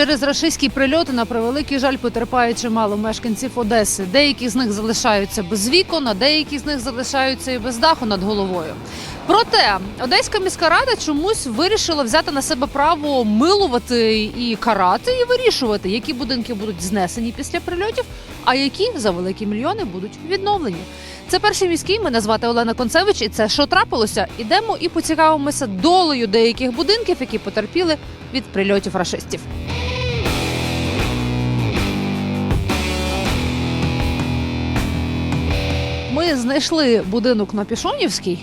Через рашистські прильоти на превеликий жаль потерпає чимало мешканців Одеси. Деякі з них залишаються без вікон, а деякі з них залишаються і без даху над головою. Проте Одеська міська рада чомусь вирішила взяти на себе право милувати і карати, і вирішувати, які будинки будуть знесені після прильотів, а які за великі мільйони будуть відновлені. Це перший міський. Мене звати Олена Концевич, і це що трапилося? Ідемо і поцікавимося долею деяких будинків, які потерпіли від прильотів рашистів. Ми знайшли будинок на Пішонівській.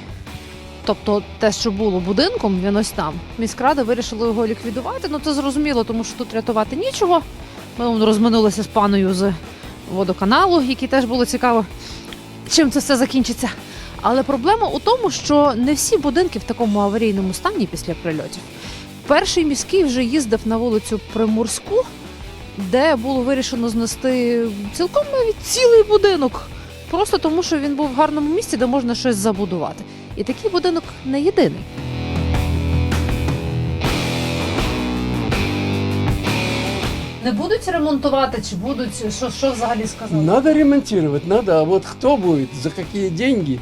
Тобто те, що було будинком, він ось там. Міськрада вирішила його ліквідувати. Ну це зрозуміло, тому що тут рятувати нічого. Ми розминулися з паною з водоканалу, який теж було цікаво, чим це все закінчиться. Але проблема у тому, що не всі будинки в такому аварійному стані після прильотів. Перший міський вже їздив на вулицю Приморську, де було вирішено знести цілком навіть цілий будинок. Просто тому, що він був в гарному місці, де можна щось забудувати. І такий будинок не єдиний. Не будуть ремонтувати чи будуть що, що взагалі сказали? Надо ремонтировать, надо. А вот кто будет, за какие деньги?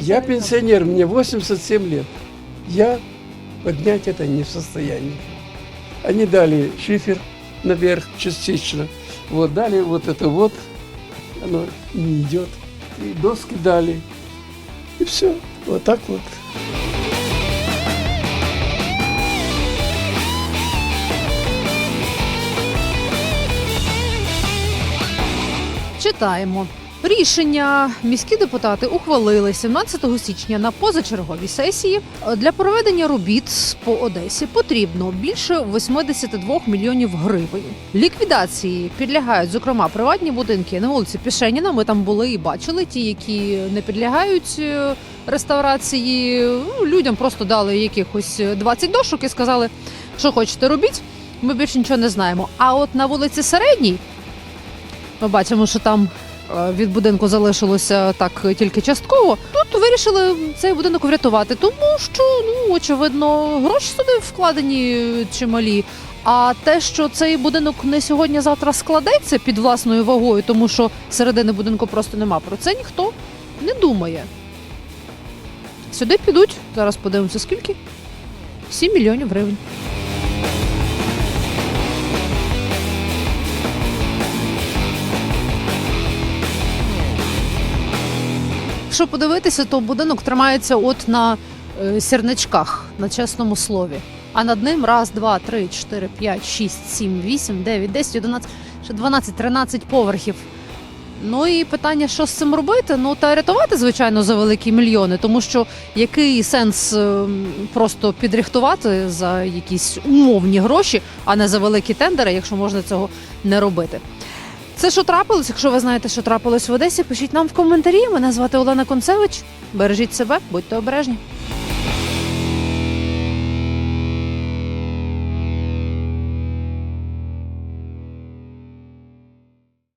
Я пенсионер, мне 87 лет. Я поднять это не в состоянии. Они дали шифер наверх частично. Вот дали вот это вот. Оно не идет. И доски дали. И все. Вот так вот. Читаємо. Рішення міські депутати ухвалили 17 січня на позачерговій сесії. Для проведення робіт по Одесі потрібно більше 82 мільйонів гривень. Ліквідації підлягають, зокрема, приватні будинки на вулиці Пішеніна. Ми там були і бачили ті, які не підлягають е, реставрації. Ну, Людям просто дали якихось 20 дошок і сказали, що хочете робіть. Ми більше нічого не знаємо. А от на вулиці Середній ми бачимо, що там від будинку залишилося так тільки частково. То вирішили цей будинок врятувати, тому що ну очевидно гроші сюди вкладені чималі. А те, що цей будинок не сьогодні-завтра складеться під власною вагою, тому що середини будинку просто нема. Про це ніхто не думає. Сюди підуть, зараз подивимося, скільки? 7 мільйонів гривень. Якщо подивитися, то будинок тримається от на е, сірничках, на чесному слові. А над ним раз, два, три, чотири, п'ять, шість, сім, вісім, дев'ять, десять, одинадцять, ще дванадцять, тринадцять поверхів. Ну і питання, що з цим робити? Ну та рятувати, звичайно, за великі мільйони, тому що який сенс е, просто підрихтувати за якісь умовні гроші, а не за великі тендери, якщо можна цього не робити. Це що трапилось? Якщо ви знаєте, що трапилось в Одесі, пишіть нам в коментарі. Мене звати Олена Концевич. Бережіть себе, будьте обережні.